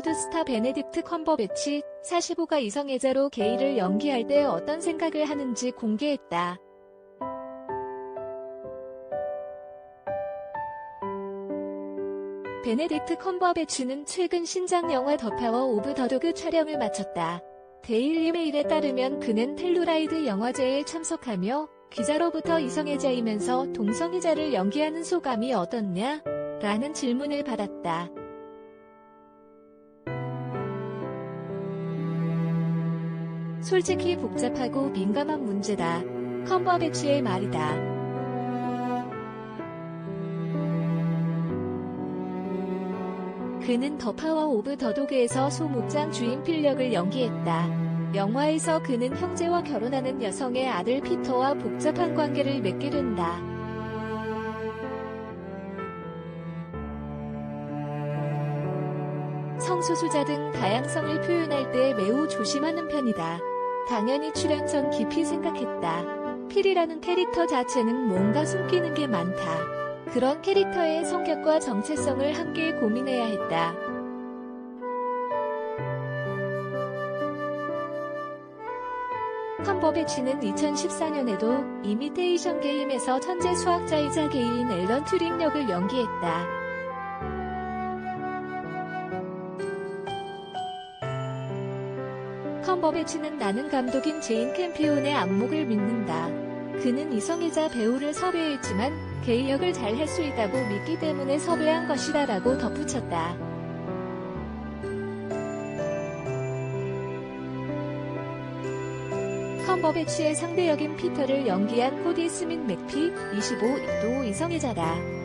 할리우드 스타 베네딕트 컴버배치 45가 이성애자로 게이를 연기할 때 어떤 생각을 하는지 공개했다. 베네딕트 컴버배치는 최근 신작 영화 더 파워 오브 더 도그 촬영을 마쳤다. 데일리 메일에 따르면 그는 텔루라이드 영화제에 참석하며 기자로부터 이성애자이면서 동성애자를 연기하는 소감이 어떻냐? 라는 질문을 받았다. 솔직히 복잡하고 민감한 문제다. 컴버배치의 말이다. 그는 더 파워 오브 더 도그에서 소목장 주인 필력을 연기했다. 영화에서 그는 형제와 결혼하는 여성의 아들 피터와 복잡한 관계를 맺게 된다. 성소수자 등 다양성을 표현할 때 매우 조심하는 편이다. 당연히 출연 전 깊이 생각했다. 필이라는 캐릭터 자체는 뭔가 숨기는 게 많다. 그런 캐릭터의 성격과 정체성을 함께 고민해야 했다. 컴버배치는 2014년에도 이미테이션 게임에서 천재 수학자이자 게이인 앨런 튜링 역을 연기했다. 컴버배치는 나는 감독인 제인 캠피온의 안목을 믿는다. 그는 이성애자 배우를 섭외했지만 게이 역을 잘 할 수 있다고 믿기 때문에 섭외한 것이다 라고 덧붙였다. 컴버배치의 상대 역인 피터를 연기한 코디 스민 맥피 25도 이성애자다.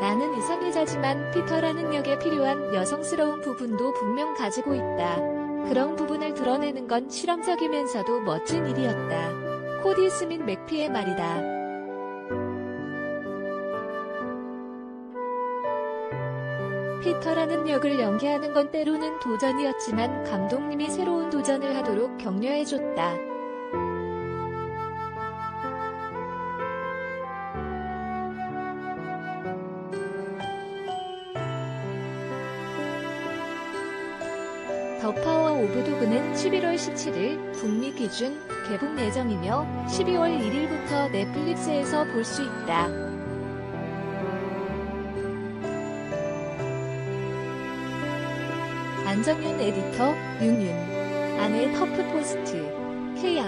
나는 이성애자지만 피터라는 역에 필요한 여성스러운 부분도 분명 가지고 있다. 그런 부분을 드러내는 건 실험적이면서도 멋진 일이었다. 코디 스민 맥피의 말이다. 피터라는 역을 연기하는 건 때로는 도전이었지만 감독님이 새로운 도전을 하도록 격려해줬다. 더 파워 오브 도그는 11월 17일 북미 기준 개봉 예정이며 12월 1일부터 넷플릭스에서 볼 수 있다. 안정윤 에디터, 윤윤, 아내 터프 포스트, 케야